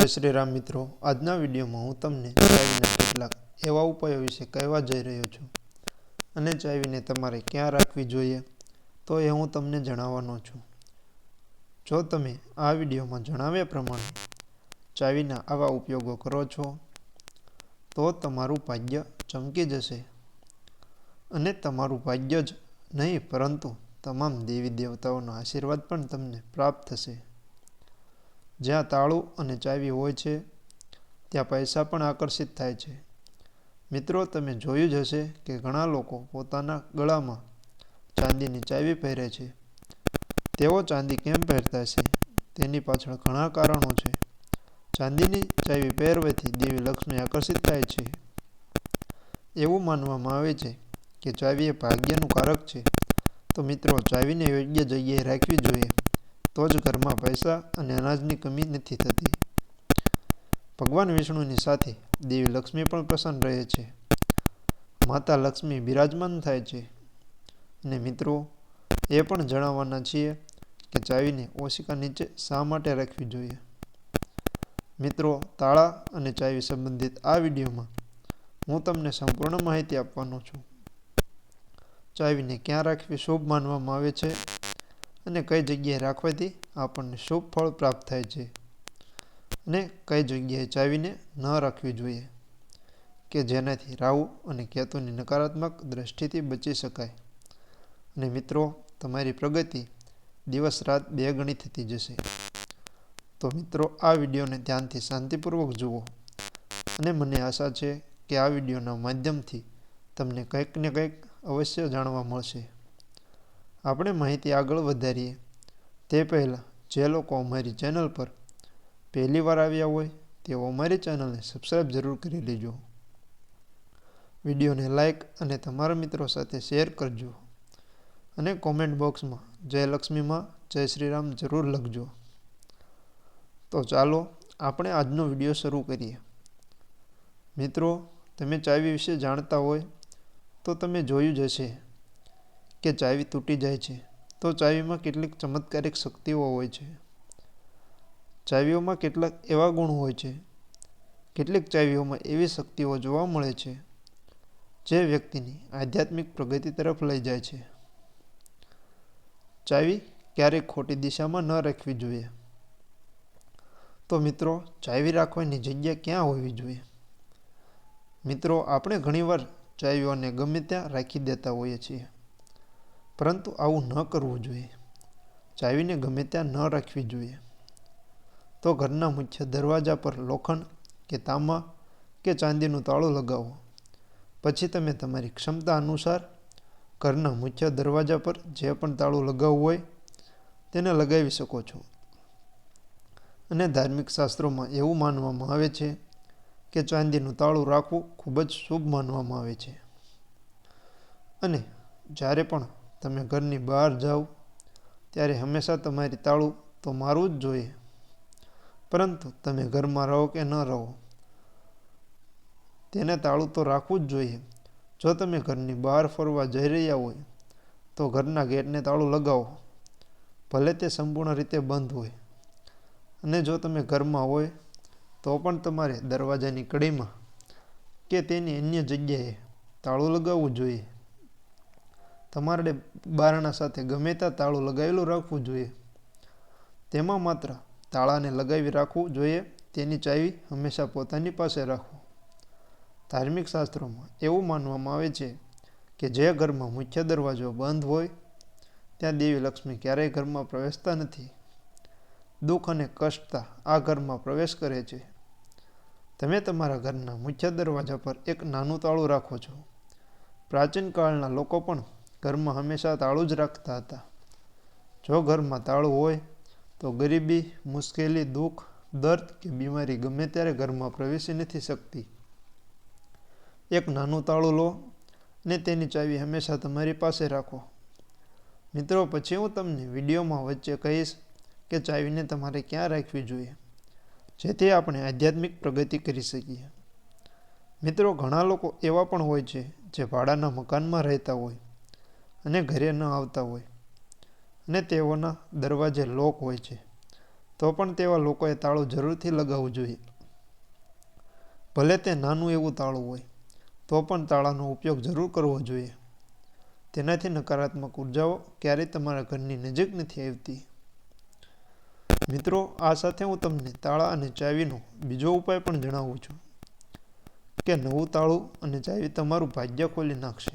જય શ્રી રામ મિત્રો. આજના વિડીયોમાં હું તમને ચાવીના કેટલાક એવા ઉપાયો વિશે કહેવા જઈ રહ્યો છું અને ચાવીને તમારે ક્યાં રાખવી જોઈએ તો એ હું તમને જણાવવાનો છું. જો તમે આ વિડીયોમાં જણાવ્યા પ્રમાણે ચાવીના આવા ઉપયોગો કરો છો, તો તમારું ભાગ્ય ચમકી જશે અને તમારું ભાગ્ય જ નહીં, પરંતુ તમામ દેવી દેવતાઓનો આશીર્વાદ પણ તમને પ્રાપ્ત થશે. જ્યાં તાળું અને ચાવી હોય છે, ત્યાં પૈસા પણ આકર્ષિત થાય છે. મિત્રો, તમે જોયું જ હશે કે ઘણા લોકો પોતાના ગળામાં ચાંદીની ચાવી પહેરે છે. તેઓ ચાંદી કેમ પહેરતા છે તેની પાછળ ઘણા કારણો છે. ચાંદીની ચાવી પહેરવાથી દેવી લક્ષ્મી આકર્ષિત થાય છે. એવું માનવામાં આવે છે કે ચાવી એ ભાગ્યનું કારક છે. તો મિત્રો, ચાવીને યોગ્ય જગ્યાએ રાખવી જોઈએ. તો જ ઘરમાં પૈસા અને અનાજની કમી નથી થતી. ભગવાન વિષ્ણુની સાથે દેવી લક્ષ્મી પણ પ્રસન્ન રહે છે. માતા લક્ષ્મી બિરાજમાન થાય છે. અને મિત્રો, એ પણ જણાવવાના છીએ કે ચાવીને ઓશિકા નીચે શા માટે રાખવી જોઈએ? મિત્રો, તાળા અને ચાવી સંબંધિત આ વિડીયોમાં હું તમને સંપૂર્ણ માહિતી આપવાનો છું. ચાવીને ક્યાં રાખવી શુભ માનવામાં આવે છે? અને કઈ જગ્યાએ રાખવાથી આપણને શુભ ફળ પ્રાપ્ત થાય છે. અને કઈ જગ્યાએ ચાવીને ન રાખવી જોઈએ, કે જેનાથી રાહુ અને કેતુની નકારાત્મક દ્રષ્ટિથી બચી શકાય. અને મિત્રો, તમારી પ્રગતિ દિવસ રાત બે ગણી થતી જશે. તો મિત્રો, આ વિડીયોને ધ્યાનથી શાંતિપૂર્વક જુઓ. અને મને આશા છે કે આ વિડીયોના માધ્યમથી તમને કંઈક ને કંઈક અવશ્ય જાણવા મળશે. આપણે માહિતી આગળ વધારીએ. તે પહેલાં, જે લોકો અમારી ચેનલ પર પહેલી વાર આવ્યા હોય, તેઓ અમારી ચેનલને સબસ્ક્રાઈબ જરૂર કરી લેજો. વિડીયોને લાઇક અને તમારા મિત્રો સાથે શેર કરજો. અને કોમેન્ટ બોક્સમાં જય લક્ષ્મીમાં જય શ્રીરામ જરૂર લખજો. તો ચાલો, આપણે આજનો વીડિયો શરૂ કરીએ. મિત્રો, તમે ચાવી વિશે જાણતા હોય, તો તમે જોયું જ હશે. કે ચાવી તૂટી જાય છે, તો ચાવીમાં કેટલીક ચમત્કારિક શક્તિઓ હોય છે. ચાવીઓમાં કેટલાક એવા ગુણ હોય છે, કેટલીક ચાવીઓમાં એવી શક્તિઓ જોવા મળે છે, જે વ્યક્તિની આધ્યાત્મિક પ્રગતિ તરફ લઈ જાય છે. ચાવી ક્યારેક ખોટી દિશામાં ન રાખવી જોઈએ. તો મિત્રો, ચાવી રાખવાની જગ્યા ક્યાં હોવી જોઈએ? મિત્રો, આપણે ઘણીવાર ચાવીઓને ગમે ત્યાં રાખી દેતા હોઈએ છીએ. પરંતુ આવું ન કરવું જોઈએ. ચાવીને ગમે ત્યાં ન રાખવી જોઈએ. તો ઘરના મુખ્ય દરવાજા પર લોખંડ કે તાંબા કે ચાંદીનું તાળું લગાવો. પછી તમે તમારી ક્ષમતા અનુસાર ઘરના મુખ્ય દરવાજા પર જે પણ તાળું લગાવવું હોય તેને લગાવી શકો છો. અને ધાર્મિક શાસ્ત્રોમાં એવું માનવામાં આવે છે કે ચાંદીનું તાળું રાખવું ખૂબ જ શુભ માનવામાં આવે છે. અને જ્યારે પણ તમે ઘરની બહાર જાઓ, ત્યારે હંમેશા તમારી તાળું તો મારવું જ જોઈએ. પરંતુ તમે ઘરમાં રહો કે ન રહો, તેને તાળું તો રાખવું જ જોઈએ. જો તમે ઘરની બહાર ફરવા જઈ રહ્યા હોય, તો ઘરના ગેટને તાળું લગાવો. ભલે તે સંપૂર્ણ રીતે બંધ હોય. અને જો તમે ઘરમાં હોય, તો પણ તમારે દરવાજાની કડીમાં કે તેની અન્ય જગ્યાએ તાળું લગાવવું જોઈએ. તમારે બારણા સાથે ગમે ત્યાં તાળું લગાવેલું રાખવું જોઈએ. તેમાં માત્ર તાળાને લગાવી રાખવું જોઈએ, તેની ચાવી હંમેશા પોતાની પાસે રાખવું ધાર્મિક શાસ્ત્રોમાં એવું માનવામાં આવે છે કે જે ઘરમાં મુખ્ય દરવાજો બંધ હોય, ત્યાં દેવી લક્ષ્મી ક્યારેય ઘરમાં પ્રવેશતા નથી. દુઃખ અને કષ્ટતા આ ઘરમાં પ્રવેશ કરે છે. તમે તમારા ઘરના મુખ્ય દરવાજા પર એક નાનું તાળું રાખો છો. પ્રાચીન કાળના લોકો પણ ઘરમાં હંમેશા તાળું જ રાખતા હતા. જો ઘરમાં તાળું હોય, તો ગરીબી, મુશ્કેલી, દુઃખ, દર્દ કે બીમારી ગમે ત્યારે ઘરમાં પ્રવેશી નથી શકતી. એક નાનું તાળું લો ને તેની ચાવી હંમેશા તમારી પાસે રાખો. મિત્રો, પછી હું તમને વિડીયોમાં વચ્ચે કહીશ કે ચાવીને તમારે ક્યાં રાખવી જોઈએ, જેથી આપણે આધ્યાત્મિક પ્રગતિ કરી શકીએ. મિત્રો, ઘણા લોકો એવા પણ હોય છે જે ભાડાના મકાનમાં રહેતા હોય. અને ઘરે ન આવતા હોય અને તેઓના દરવાજે લોક હોય છે, તો પણ તેવા લોકોએ તાળું જરૂરથી લગાવવું જોઈએ. ભલે તે નાનું એવું તાળું હોય, તો પણ તાળાનો ઉપયોગ જરૂર કરવો જોઈએ. તેનાથી નકારાત્મક ઉર્જાઓ ક્યારેય તમારા ઘરની નજીક નથી આવતી. મિત્રો, આ સાથે હું તમને તાળા અને ચાવીનો બીજો ઉપાય પણ જણાવું છું કે નવું તાળું અને ચાવી તમારું ભાગ્ય ખોલી નાખશે.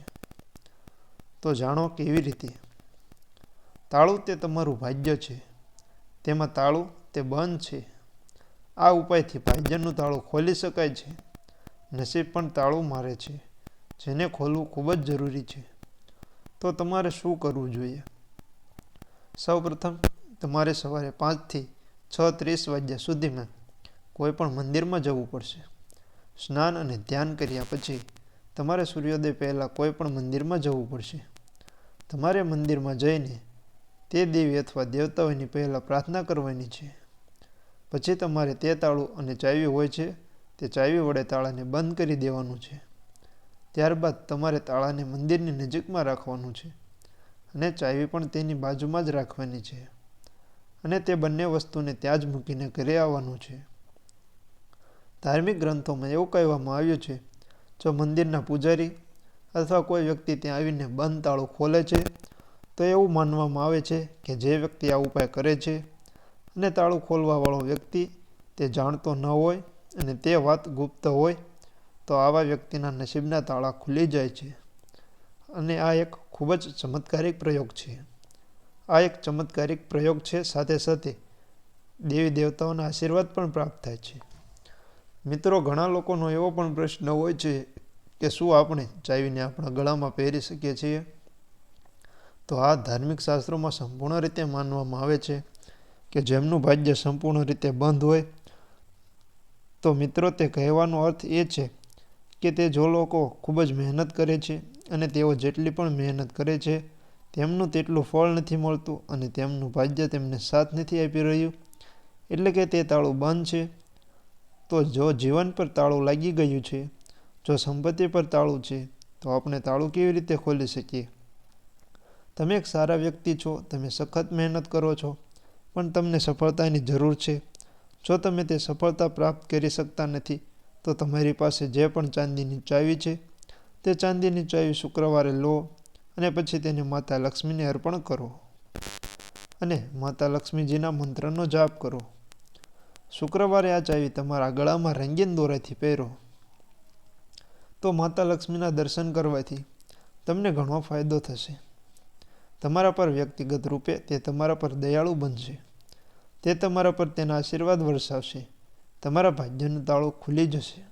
તો જાણો કેવી રીતે? તાળું તે તમારું ભાગ્ય છે. તેમાં તાળું તે બંધ છે. આ ઉપાયથી ભાગ્યનું તાળું ખોલી શકાય છે. નસીબ પણ તાળું મારે છે, જેને ખોલવું ખૂબ જ જરૂરી છે. તો તમારે શું કરવું જોઈએ? સૌપ્રથમ તમારે સવારે પાંચથી છ ત્રીસ વાગ્યા સુધીમાં કોઈ પણ મંદિરમાં જવું પડશે. સ્નાન અને ધ્યાન કર્યા પછી તમારે સૂર્યોદય પહેલાં કોઈ પણ મંદિરમાં જવું પડશે. તમારે મંદિરમાં જઈને તે દેવી અથવા દેવતાઓની પહેલાં પ્રાર્થના કરવાની છે. પછી તમારે તે તાળું અને ચાવી હોય છે, તે ચાવી વડે તાળાને બંધ કરી દેવાનું છે. ત્યારબાદ તમારે તાળાને મંદિરની નજીકમાં રાખવાનું છે અને ચાવી પણ તેની બાજુમાં જ રાખવાની છે અને તે બંને વસ્તુને ત્યાં જ મૂકીને ઘરે આવવાનું છે. ધાર્મિક ગ્રંથોમાં એવું કહેવામાં આવ્યું છે, જો મંદિરના પૂજારી અથવા કોઈ વ્યક્તિ ત્યાં આવીને બંધ તાળું ખોલે છે, તો એવું માનવામાં આવે છે કે જે વ્યક્તિ આ ઉપાય કરે છે અને તાળું ખોલવાવાળો વ્યક્તિ તે જાણતો ન હોય અને તે વાત ગુપ્ત હોય, તો આવા વ્યક્તિના નસીબના તાળા ખુલી જાય છે. અને આ એક ખૂબ જ ચમત્કારિક પ્રયોગ છે. આ એક ચમત્કારિક પ્રયોગ છે, સાથે સાથે દેવી દેવતાઓના આશીર્વાદ પણ પ્રાપ્ત થાય છે. મિત્રો, ઘણા લોકોનો એવો પણ પ્રશ્ન હોય છે કે શું આપણે ચાવીને આપણા ગળામાં પહેરી શકીએ છીએ? તો આ ધાર્મિક શાસ્ત્રોમાં સંપૂર્ણ રીતે માનવામાં આવે છે કે જેમનું ભાગ્ય સંપૂર્ણ રીતે બંધ હોય, તો મિત્રો તે કહેવાનો અર્થ એ છે કે તે જો લોકો ખૂબ જ મહેનત કરે છે અને તેઓ જેટલી પણ મહેનત કરે છે, તેમનું તેટલું ફળ નથી મળતું અને તેમનું ભાગ્ય તેમને સાથ નથી આપી રહ્યું. એટલે કે તે તાળું બંધ છે. તો જો જીવન પર તાળું લાગી ગયું છે જો સંપત્તિ પર તાળું છે, તો આપણે તાળું કેવી રીતે ખોલી શકીએ? તમે એક સારા વ્યક્તિ છો, તમે સખત મહેનત કરો છો, પણ તમને સફળતાની જરૂર છે. જો તમે તે સફળતા પ્રાપ્ત કરી શકતા નથી, તો તમારી પાસે જે પણ ચાંદીની ચાવી છે, તે ચાંદીની ચાવી શુક્રવારે લો અને પછી તેને માતા લક્ષ્મીને અર્પણ કરો. અને માતા લક્ષ્મીજીના મંત્રનો જાપ કરો. શુક્રવારે આ ચાવી તમારા ગળામાં રંગીન દોરાથી પહેરો. તો માતા લક્ષ્મીના દર્શન કરવાથી તમને ઘણો ફાયદો થશે. તમારા પર વ્યક્તિગત રૂપે તે તમારા પર દયાળુ બનશે. તે તમારા પર તેના આશીર્વાદ વરસાવશે. તમારા ભાગ્યનું તાળું ખુલી જશે.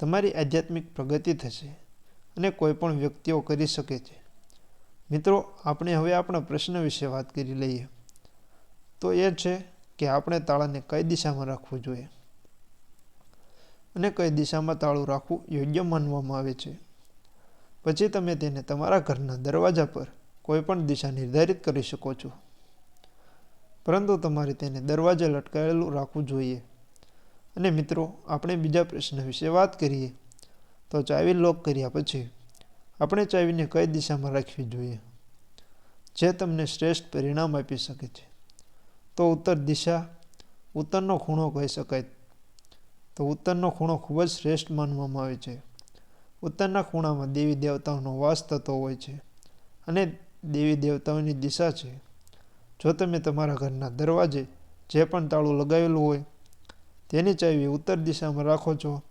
તમારી આધ્યાત્મિક પ્રગતિ થશે અને કોઈ પણ વ્યક્તિઓ કરી શકે છે. મિત્રો, આપણે હવે આપણા પ્રશ્ન વિશે વાત કરી લઈએ. તો એ છે કે આપણે તાળાને કઈ દિશામાં રાખવું જોઈએ? અને કઈ દિશામાં તાળું રાખવું યોગ્ય માનવામાં આવે છે. પછી તમે તેને તમારા ઘરના દરવાજા પર કોઈપણ દિશા નિર્ધારિત કરી શકો છો. પરંતુ તમારે તેને દરવાજે લટકાયેલું રાખવું જોઈએ. અને મિત્રો, આપણે બીજા પ્રશ્ન વિશે વાત કરીએ, તો ચાવી લોક કર્યા પછી આપણે ચાવીને કઈ દિશામાં રાખવી જોઈએ? જે તમને શ્રેષ્ઠ પરિણામ આપી શકે છે. તો ઉત્તર દિશા, ઉત્તરનો ખૂણો કહી શકાય. તો ઉત્તરનો ખૂણો ખૂબ જ શ્રેષ્ઠ માનવામાં આવે છે. ઉત્તરના ખૂણામાં દેવી દેવતાઓનો વાસ થતો હોય છે અને દેવી દેવતાઓની દિશા છે. જો તમે તમારા ઘરના દરવાજે જે પણ તાળું લગાવેલું હોય, તેની ચાવી ઉત્તર દિશામાં રાખો છો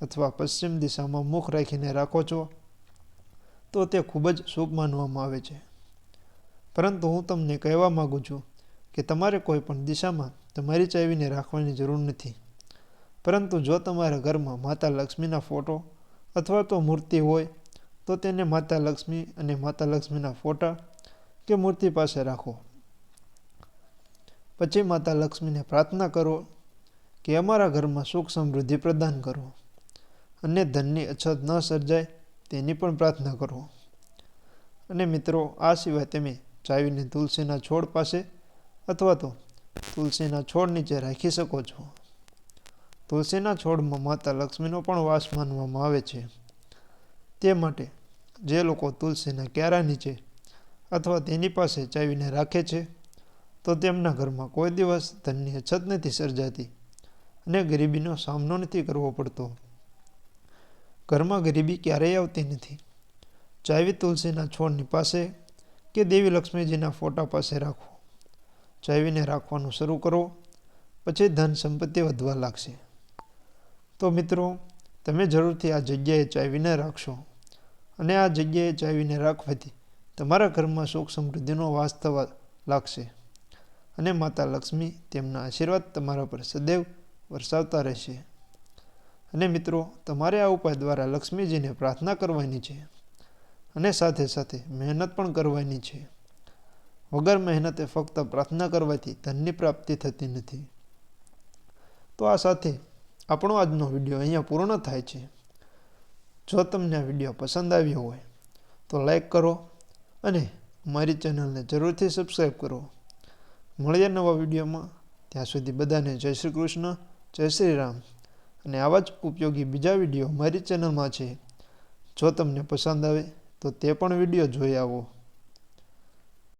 અથવા પશ્ચિમ દિશામાં મુખ રાખીને રાખો છો, તો તે ખૂબ જ શુભ માનવામાં આવે છે. પરંતુ હું તમને કહેવા માગું છું કે તમારે કોઈ પણ દિશામાં તમારી ચાવીને રાખવાની જરૂર નથી. પરંતુ જો તમારા ઘરમાં માતા લક્ષ્મીના ફોટો અથવા તો મૂર્તિ હોય, તો તેને માતા લક્ષ્મી અને માતા લક્ષ્મીના ફોટા કે મૂર્તિ પાસે રાખો. પછી માતા લક્ષ્મીને પ્રાર્થના કરો કે અમારા ઘરમાં સુખ સમૃદ્ધિ પ્રદાન કરો અને ધનની અછત ન સર્જાય તેની પણ પ્રાર્થના કરો. અને મિત્રો, આ સિવાય તમે ચાવીને તુલસીના છોડ પાસે અથવા તો તુલસીના છોડ નીચે રાખી શકો છો. તુલસીના છોડમાં માતા લક્ષ્મીનો પણ વાસ માનવામાં આવે છે. તે માટે જે લોકો તુલસીના ક્યારા નીચે અથવા તેની પાસે ચાવીને રાખે છે, તો તેમના ઘરમાં કોઈ દિવસ ધનની અછત નથી સર્જાતી અને ગરીબીનો સામનો નથી કરવો પડતો. ઘરમાં ગરીબી ક્યારેય આવતી નથી. ચાવી તુલસીના છોડની પાસે કે દેવી લક્ષ્મીજીના ફોટા પાસે રાખો. ચાવીને રાખવાનું શરૂ કરો, પછી ધન સંપત્તિ વધવા લાગશે. તો મિત્રો, તમે જરૂરથી આ જગ્યાએ ચાવીને રાખશો અને આ જગ્યાએ ચાવીને રાખવાથી તમારા ઘરમાં સુખ સમૃદ્ધિનો વાસ થવા લાગશે અને માતા લક્ષ્મી તેમના આશીર્વાદ તમારા પર સદૈવ વરસાવતા રહેશે. અને મિત્રો, તમારે આ ઉપાય દ્વારા લક્ષ્મીજીને પ્રાર્થના કરવાની છે અને સાથે સાથે મહેનત પણ કરવાની છે. વગર મહેનતે ફક્ત પ્રાર્થના કરવાથી ધનની પ્રાપ્તિ થતી નથી. તો આ સાથે આપણો આજનો વીડિયો અહીંયા પૂર્ણ થાય છે. જો તમને આ વીડિયો પસંદ આવ્યો હોય, તો લાઈક કરો અને મારી ચેનલને જરૂરથી સબસ્ક્રાઈબ કરો. મળીએ નવા વિડીયોમાં. ત્યાં સુધી બધાને જય શ્રી કૃષ્ણ, જય શ્રી રામ. અને આવા જ ઉપયોગી બીજા વીડિયો મારી ચેનલમાં છે. જો તમને પસંદ આવે, તો તે પણ વીડિયો જોઈ આવો.